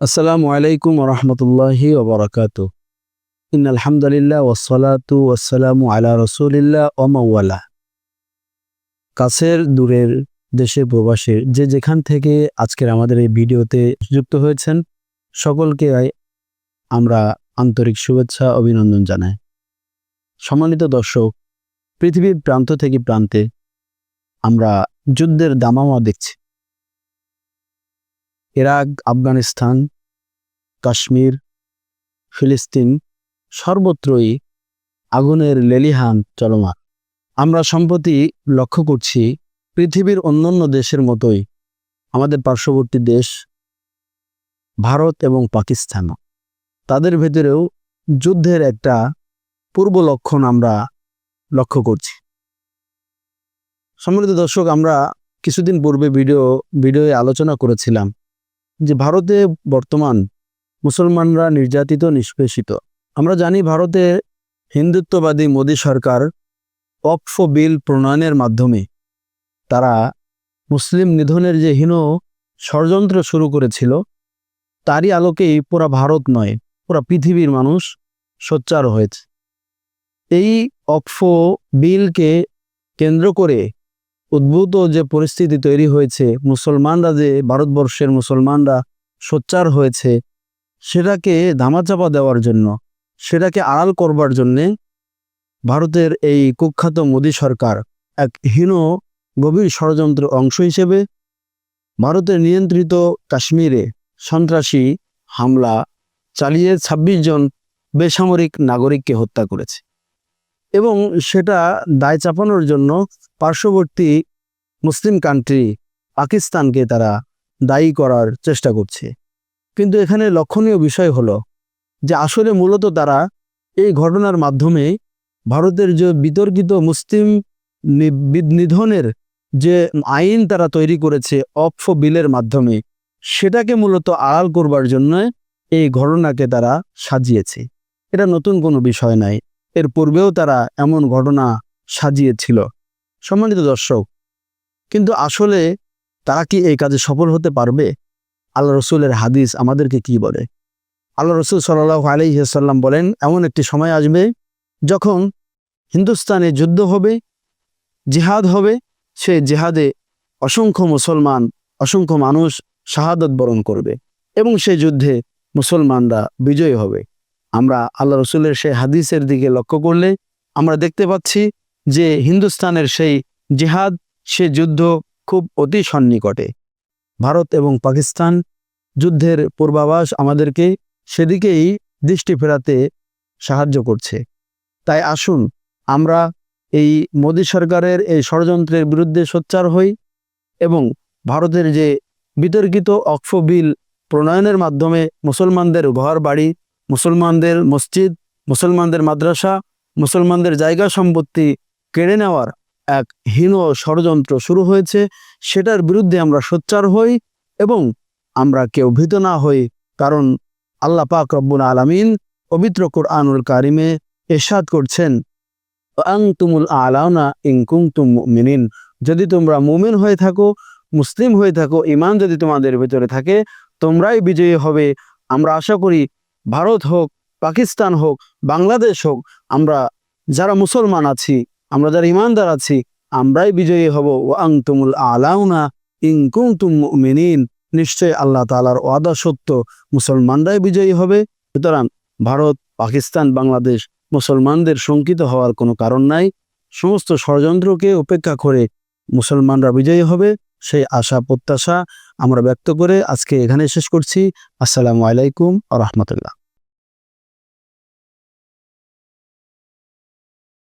আসসালামু আলাইকুম রহমতুল্লাহি ওবরাকাত। ইন আলহামদুলিল্লাহ ওসলাতু ওসালামু আলা রসুলিল্লাহ ওমাওয়ালা কাছের দূরের দেশে প্রবাসে যে যেখান থেকে আজকের আমাদের এই ভিডিওতে যুক্ত হয়েছেন, সকলকে আমরা আন্তরিক শুভেচ্ছা, অভিনন্দন জানাই। সম্মানিত দর্শক, পৃথিবীর প্রান্ত থেকে প্রান্তে আমরা যুদ্ধের দামামা দেখছি। ইরাক, আফগানিস্তান, কাশ্মীর, ফিলিস্তিন সর্বত্রই আগুনের লেলিহান চলমান। আমরা সম্প্রতি লক্ষ্য করছি, পৃথিবীর অন্যান্য দেশের মতোই আমাদের পার্শ্ববর্তী দেশ ভারত এবং পাকিস্তান। তাদের ভেতরেও যুদ্ধের একটা পূর্ব লক্ষণ আমরা লক্ষ্য করছি। সম্মানিত দর্শক, আমরা কিছুদিন পূর্বে ভিডিও, ভিডিওয়ে আলোচনা করেছিলাম যে ভারতে বর্তমান মুসলমানরা নির্যাতিত, নিষ্পেষিত। আমরা জানি ভারতে হিন্দুত্ববাদী মোদী সরকার অক্ফ বিল প্রণয়নের মাধ্যমে তারা মুসলিম নিধনের যে হীন ষড়যন্ত্র শুরু করেছিল, তারই আলোকেই পুরা ভারত নয়, পুরা পৃথিবীর মানুষ সোচ্চার হয়েছে। এই অক্ফ বিলকে কেন্দ্র করে উদ্ভূত যে পরিস্থিতি তৈরি হয়েছে, মুসলমানরা যে ভারতবর্ষের মুসলমানরা সোচ্চার হয়েছে, সেটাকে ধামাচাপা দেওয়ার জন্য, সেটাকে আড়াল করবার জন্যে ভারতের এই কুখ্যাত মোদী সরকার এক হীন গভীর ষড়যন্ত্র অংশ হিসেবে ভারতের নিয়ন্ত্রিত কাশ্মীরে সন্ত্রাসী হামলা চালিয়ে ২৬ জন বেসামরিক নাগরিককে হত্যা করেছে। এবং সেটা দায় চাপানোর জন্য পার্শ্ববর্তী মুসলিম কান্ট্রি পাকিস্তানকে তারা দায়ী করার চেষ্টা করছে। কিন্তু এখানে লক্ষণীয় বিষয় হলো যে আসলে মূলত তারা এই ঘটনার মাধ্যমে ভারতের যে বিতর্কিত মুসলিম নিধনের যে আইন তারা তৈরি করেছে অফ বিলের মাধ্যমে, সেটাকে মূলত আড়াল করবার জন্য এই ঘটনাকে তারা সাজিয়েছে। এটা নতুন কোনো বিষয় নাই। এর পূর্বেও তারা এমন ঘটনা সাজিয়েছিল। সম্মানিত দর্শক, কিন্তু আসলে তারা কি এই কাজে সফল হতে পারবে? আল্লাহ রসুলের হাদিস আমাদেরকে কি বলে? আল্লাহ রসুল সাল্লাহ আলহিহাল্লাম বলেন, এমন একটি সময় আসবে যখন হিন্দুস্তানে যুদ্ধ হবে, জিহাদ হবে, সে জেহাদে অসংখ্য মুসলমান, অসংখ্য মানুষ শাহাদত বরণ করবে এবং সে যুদ্ধে মুসলমানরা বিজয়ী হবে। আমরা আল্লাহ রসুলের সেই হাদিসের দিকে লক্ষ্য করলে আমরা দেখতে পাচ্ছি যে হিন্দুস্তানের সেই জেহাদ, সে যুদ্ধ খুব অতি সন্নিকটে। ভারত এবং পাকিস্তান যুদ্ধের পূর্বাভাস আমাদেরকে সেদিকেই দৃষ্টি ফেরাতে সাহায্য করছে। তাই আসুন আমরা এই মোদী সরকারের এই ষড়যন্ত্রের বিরুদ্ধে সোচ্চার হই এবং ভারতের যে বিতর্কিত অক্ষ বিল প্রণয়নের মাধ্যমে মুসলমানদের ঘর বাড়ি মুসলমানদের মসজিদ, মুসলমানদের মাদ্রাসা, মুসলমানদের জায়গা সম্পত্তি কেড়ে নেওয়ার এক হীন ষড়যন্ত্র শুরু হয়েছে। সেটার বিরুদ্ধে আমরা সোচ্চার হই এবং আমরা কেউ ভীত না হই, কারণ আল্লাহ পাক রব্বুল আলমিন পবিত্র কোরআনুল কারিমে এরশাদ করছেন আং তুমুল আলাউনা ইংকুং তুম মিনিন যদি তোমরা মুমিন হয়ে থাকো, মুসলিম হয়ে থাকো ইমান যদি তোমাদের ভেতরে থাকে, তোমরাই বিজয়ী হবে। আমরা আশা করি ভারত হোক, পাকিস্তান হোক, বাংলাদেশ হোক, আমরা যারা মুসলমান আছি, আমরা যারা ইমানদার আছি, আমরাই বিজয়ী হব। ও আং তুমুল আলাউনা ইংকুং তুম নিশ্চয় আল্লাহ তালার ওয়াদা সত্য, মুসলমানরাই বিজয়ী হবে। সুতরাং ভারত, পাকিস্তান, বাংলাদেশ মুসলমানদের শঙ্কিত হওয়ার কোনো কারণ নাই। সমস্ত ষড়যন্ত্রকে উপেক্ষা করে মুসলমানরা বিজয়ী হবে, সেই আশা, প্রত্যাশা আমরা ব্যক্ত করে আজকে এখানে শেষ করছি। আসসালামু আলাইকুম আ রহমতুল্লাহ।